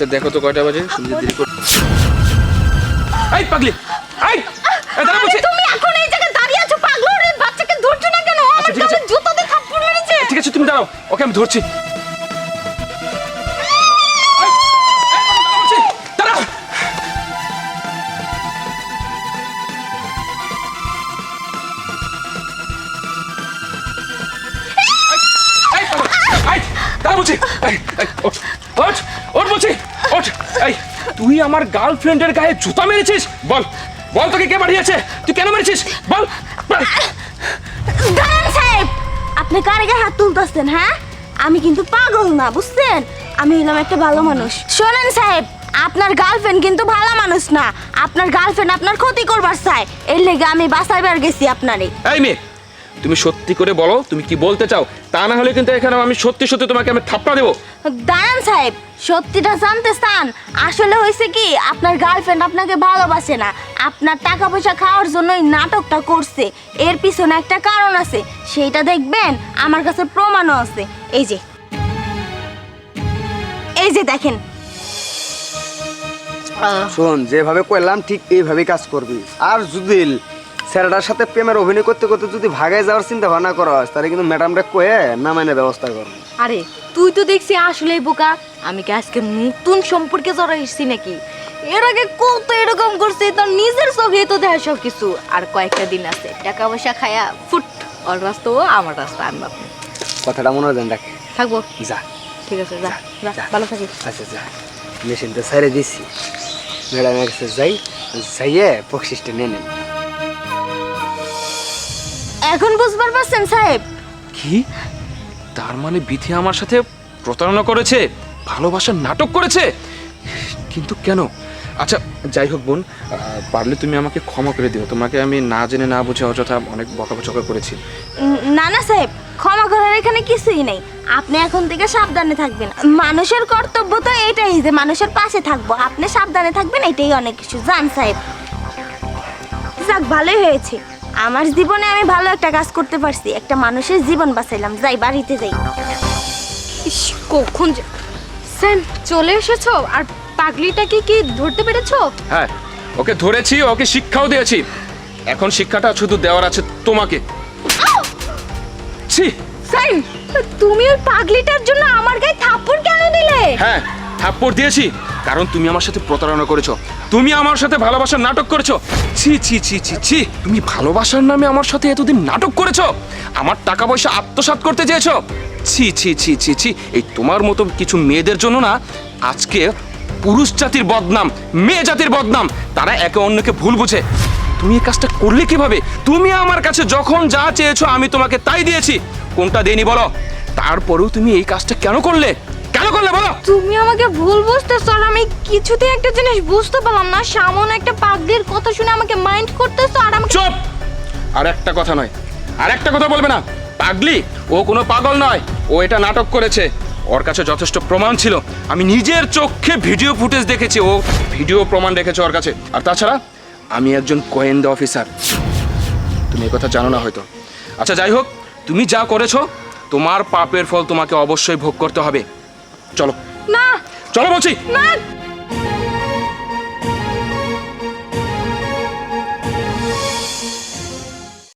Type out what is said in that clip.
আচ্ছা দেখো তো কয়টা বাজে। তুমি যে দেরি করো এই পাগলি! এই এই দাঁড়া বলছি। তুমি এখন এই জায়গায় দাঁড়িয়ে আছো পাগল রে বাচ্চাকে ধরছো না কেন? আমার আচ্ছা, আছে। জুতো দিয়ে থাপ্পড় মেরেছে। ঠিক আছে তুমি দাঁড়াও। ওকে আমি ধরছি। দাঁড়া, বলছি, ওঠ, ওঠ, বলছি, ওঠ। এই, তুই আমার গার্লফ্রেন্ডের গায়ে জুতা মেরেছিস? বল বল তোকে কে পাঠিয়েছে তুই কেন মেরেছিস? বল। বল। দাঁড়ান সাহেব আপনি কার গায়ে হাত তুলতেছেন হ্যাঁ? আমি কিন্তু পাগল না বুঝছেন? আমি হলাম একটা ভালো মানুষ। শোনেন সাহেব আপনার গার্লফ্রেন্ড কিন্তু ভালো মানুষ না। আপনার গার্লফ্রেন্ড আপনার ক্ষতি করবার চায়। এর লেগে আমি বাসাইবার গেছি আপনারে এই মেয়ে তুমি সত্যি করে বলো তুমি কি বলতে চাও? তা না হলে কিন্তু এখানে আমি সত্যি সত্যি তোমাকে আমি থাপ্পড়া দেবো। দাঁড়ান সাহেব সত্যিটা জানতে চান। আসলে হয়েছে কি আপনার গার্লফ্রেন্ড আপনাকে ভালোবাসে না। আপনার টাকা পয়সা খাওয়ার জন্যই নাটকটা করছে। এর পিছনে একটা কারণ আছে সেইটা দেখবেন আমার কাছে প্রমাণও আছে। এই যে। এই যে দেখেন। শোন যেভাবে কইলাম ঠিক এইভাবেই কাজ করবি। আর যদি স্যারটার সাথে প্রেমের অভিনয় করতে করতে যদি ভাগায় যাওয়ার চিন্তা ভাবনা করা হয় তাহলে কিন্তু ম্যাডামরা কয়ে নামাইনের ব্যবস্থা করব আরে তুই তো দেখছি আসলে বোকা। আমি কি আজকে নতুন সম্পর্কে জড়াইছি নাকি? এর আগে কত এরকম করছে তোর নিজের চোখে তো দেখা সব কিছু আর কয়েকটা দিন আছে টাকা পয়সা খায়া ফুট ওর রাস্তা ও আমার রাস্তা আমি আপনি কথাটা মনে দেন রাখে। থাকব? যা। ঠিক আছে যা যা। ভালো থাকিস। আচ্ছা যা। মেশিনটা সাইরে দিছি। ম্যাডামের কাছে যাই যাইয়ে বকশিসটা নিয়ে নেন এখন বুঝবার পারছেন সাহেব? কি? তার মানে বিথি আমার সাথে প্রতারণা করেছে ভালোবাসার নাটক করেছে? কিন্তু কেন? আচ্ছা যাই হোক বোন পারলে তুমি আমাকে ক্ষমা করে দিও। তোমাকে আমি না জেনে না বুঝে অযথা অনেক বকাবচকা করেছি। না না সাহেব ক্ষমা করার এখানে কিছুই নেই। আপনি এখন থেকে সাবধানে থাকবেন। মানুষের কর্তব্য তো এটাই যে মানুষের পাশে থাকব। আপনি সাবধানে থাকবেন এটাই অনেক কিছু। জান সাহেব। যাক ভালোই হয়েছে। আমার জীবনে আমি ভালো একটা কাজ করতে পারছি। একটা মানুষের জীবন বাঁচাইলাম। যাই বাড়িতে যাই। ইস, কখন যে স্যাম চলে এসেছ? আর পাগলিটাকে কি ধরতে পেরেছ? হ্যাঁ ওকে ধরেছি ওকে শিক্ষাও দিয়েছি। এখন শিক্ষাটা শুধু দেওয়ার আছে তোমাকে। ছি! সাইম তুমি ওই পাগলিটার জন্য আমার গায়ে থাপ্পড় কেন দিলে? হ্যাঁ থাপ্পড় দিয়েছি। কারণ তুমি আমার সাথে প্রতারণা করেছ। তুমি আমার সাথে ভালোবাসার নাটক করেছ? ছি ছি ছি ছি ছি। তুমি ভালোবাসার নামে আমার সাথে এতদিন নাটক করেছ? আমার টাকা পয়সা আত্মসাৎ করতে চেয়েছো? ছি ছি ছি ছি ছি। এই তোমার মতো কিছু মেয়েদের জন্য না, আজকে পুরুষ জাতির বদনাম, মেয়ে জাতির বদনাম, তারা একে অন্যকে ভুল বুঝে। তুমি এই কাজটা করলে কীভাবে? তুমি আমার কাছে যখন যা চেয়েছো আমি তোমাকে তাই দিয়েছি। কোনটা দেনি বলো? তারপরেও তুমি এই কাজটা কেন করলে? করলে বলো। তুমি আমাকে ভুল বুঝতেছো আর আমি কিছুতেই একটা জিনিস বুঝতে পারলাম না। সামনে একটা পাগলির কথা শুনে আমাকে মাইন্ড করতেছো আর আমাকে চুপ! আর একটা কথা নয়। আর একটা কথা বলবে না। পাগলি ও কোনো পাগল নয়। ও এটা নাটক করেছে। ওর কাছে যথেষ্ট প্রমাণ ছিল। আমি নিজের চোখে ভিডিও ফুটেজ দেখেছি। ও ভিডিও প্রমাণ রেখেছে ওর কাছে। আর তাছাড়া আমি একজন গোয়েন্দা অফিসার। তুমি কথা জানো না হয়তো। আচ্ছা যাই হোক তুমি যা করেছ তোমার পাপের ফল তোমাকে অবশ্যই ভোগ করতে হবে। চলো। না। চলো বলছি। না।